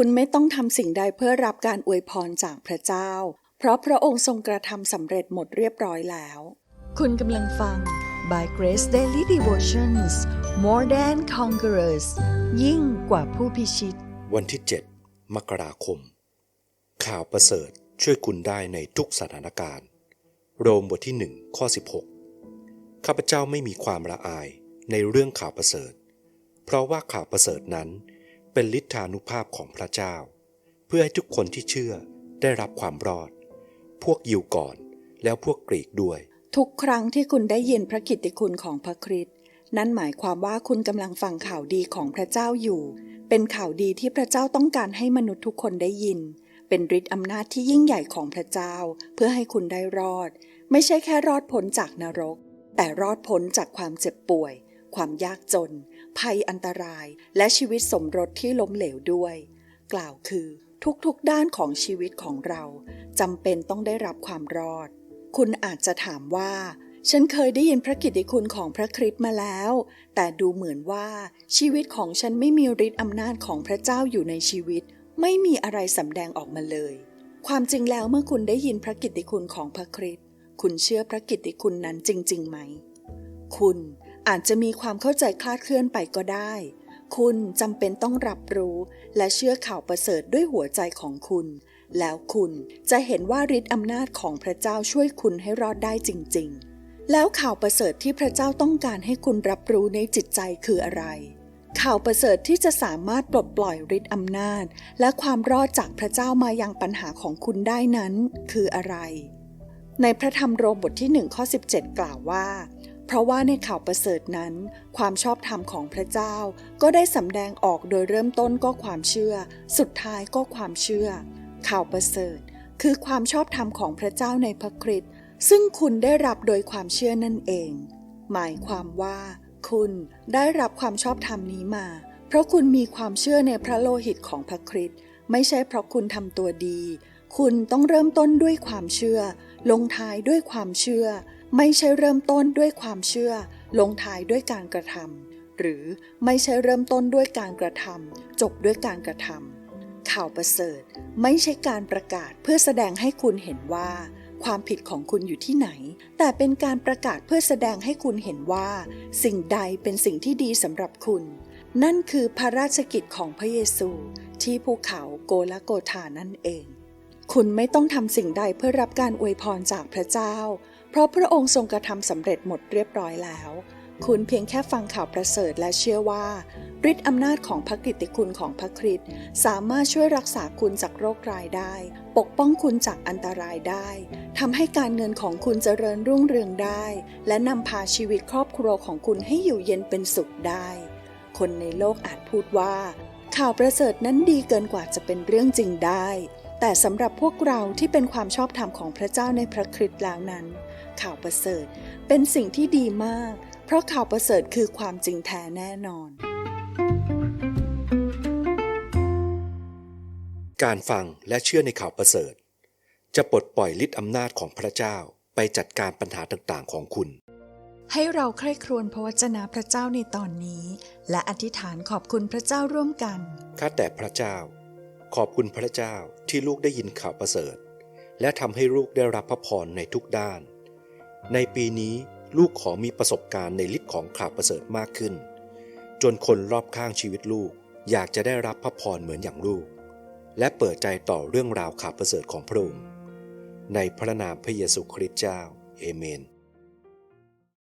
คุณไม่ต้องทำสิ่งใดเพื่อรับการอวยพรจากพระเจ้า เพราะพระองค์ทรงกระทำสำเร็จหมดเรียบร้อยแล้ว คุณกำลังฟัง By Grace Daily Devotions More Than Conquerors ยิ่งกว่าผู้พิชิต วันที่ 7 มกราคม ข่าวประเสริฐช่วยคุณได้ในทุกสถานการณ์ โรมบทที่ 1 ข้อ 16 ข้าพเจ้าไม่มีความละอายในเรื่องข่าวประเสริฐ เพราะว่าข่าวประเสริฐนั้น เป็นฤทธานุภาพของพระเจ้า เพื่อให้ทุกคนที่เชื่อได้รับความรอด พวกยิวก่อนแล้วพวกกรีกด้วย ทุกครั้งที่คุณได้ยินพระกิตติคุณของพระคริสต์นั่นหมายความว่าคุณกำลังฟังข่าวดีของพระเจ้าอยู่ เป็นข่าวดีที่พระเจ้าต้องการให้มนุษย์ทุกคนได้ยิน เป็นฤทธิ์อำนาจที่ยิ่งใหญ่ของพระเจ้า เพื่อให้คุณได้รอด ไม่ใช่แค่รอดพ้นจากนรก แต่รอดพ้นจากความเจ็บป่วย ความยากจน ภัยอันตราย และชีวิตสมรสที่ล้มเหลวด้วย กล่าวคือทุกๆด้านของชีวิตของเราจำเป็นต้องได้รับความรอด คุณอาจจะถามว่า ฉันเคยได้ยินพระกิตติคุณของพระคริสต์มาแล้ว แต่ดูเหมือนว่าชีวิตของฉันไม่มีฤทธิ์อำนาจของพระเจ้าอยู่ในชีวิต ไม่มีอะไรสำแดงออกมาเลย ความจริงแล้วเมื่อคุณได้ยินพระกิตติคุณของพระคริสต์คุณเชื่อพระกิตติคุณนั้นจริงๆไหม คุณ อาจจะมีความเข้าใจคลาดเคลื่อนไปก็ได้ คุณจำเป็นต้องรับรู้และเชื่อข่าวประเสริฐด้วยหัวใจของคุณ แล้วคุณจะเห็นว่าฤทธิ์อำนาจของพระเจ้าช่วยคุณให้รอดได้จริง ๆ แล้วข่าวประเสริฐที่พระเจ้าต้องการให้คุณรับรู้ในจิตใจคืออะไร ข่าวประเสริฐที่จะสามารถปลดปล่อยฤทธิ์อำนาจ และความรอดจากพระเจ้ามายังปัญหาของคุณได้นั้น คืออะไร ในพระธรรมโรมบทที่1ข้อ17 กล่าวว่า เพราะว่าในข่าวประเสริฐนั้น ความชอบธรรมของพระเจ้า ก็ได้สำแดงออกโดยเริ่มต้นก็ความเชื่อ สุดท้ายก็ความเชื่อ ข่าวประเสริฐ คือความชอบธรรมของพระเจ้าในพระคริสต์ซึ่งคุณได้รับโดยความเชื่อนั่นเอง หมายความว่า คุณได้รับความชอบธรรมนี้มา เพราะคุณมีความเชื่อในพระโลหิตของพระคริสต์ไม่ใช่เพราะคุณทำตัวดี คุณต้องเริ่มต้นด้วยความเชื่อ ลงท้ายด้วยความเชื่อ ไม่ใช่เริ่มต้นด้วยความเชื่อ ลงท้ายด้วยการกระทำหรือไม่ใช่เริ่มต้นด้วยการกระทำจบด้วยการกระทำข่าวประเสริฐ ไม่ใช่การประกาศเพื่อแสดงให้คุณเห็นว่า ความผิดของคุณอยู่ที่ไหน แต่เป็นการประกาศเพื่อแสดงให้คุณเห็นว่า สิ่งใดเป็นสิ่งที่ดีสำหรับคุณ นั่นคือพระราชกิจของพระเยซูที่ภูเขาโกลาโกธานั่นเอง คุณไม่ต้องทำสิ่งใดเพื่อรับการอวยพรจากพระเจ้า เพราะพระองค์ทรงกระทำสำเร็จหมดเรียบร้อยแล้ว คุณเพียงแค่ฟังข่าวประเสริฐและเชื่อว่าฤทธิ์อำนาจของพระกิตติคุณของพระคริสต์สามารถช่วยรักษาคุณจากโรคร้ายได้ ปกป้องคุณจากอันตรายได้ทำให้การเงินของคุณเจริญรุ่งเรืองได้ และนำพาชีวิตครอบครัวของคุณให้อยู่เย็นเป็นสุขได้ คนในโลกอาจพูดว่า ข่าวประเสริฐนั้นดีเกินกว่าจะเป็นเรื่องจริงได้ แต่สำหรับพวกเราที่เป็นความชอบธรรมของพระเจ้าในพระคริสต์แล้วนั้น ข่าวประเสริฐเป็นสิ่งที่ดีมาก เพราะข่าวประเสริฐคือความจริงแท้แน่นอน การฟังและเชื่อในข่าวประเสริฐ จะปลดปล่อยฤทธิ์อำนาจของพระเจ้าไปจัดการปัญหาต่างๆ ของคุณ ให้เราใคร่ครวญพระวจนะพระเจ้าในตอนนี้ และอธิษฐานขอบคุณพระเจ้าร่วมกัน ข้าแต่พระเจ้า ขอบคุณพระเจ้าที่ลูกได้ยินข่าวประเสริฐ และทำให้ลูกได้รับพระพรในทุกด้าน ในปีนี้ลูกขอมีประสบการณ์ในฤทธิ์ของข่าวประเสริฐมากขึ้น จนคนรอบข้างชีวิตลูกอยากจะได้รับพระพรเหมือนอย่างลูก และเปิดใจต่อเรื่องราวข่าวประเสริฐของพระองค์ในพระนามพระเยซูคริสต์เจ้า เอเมน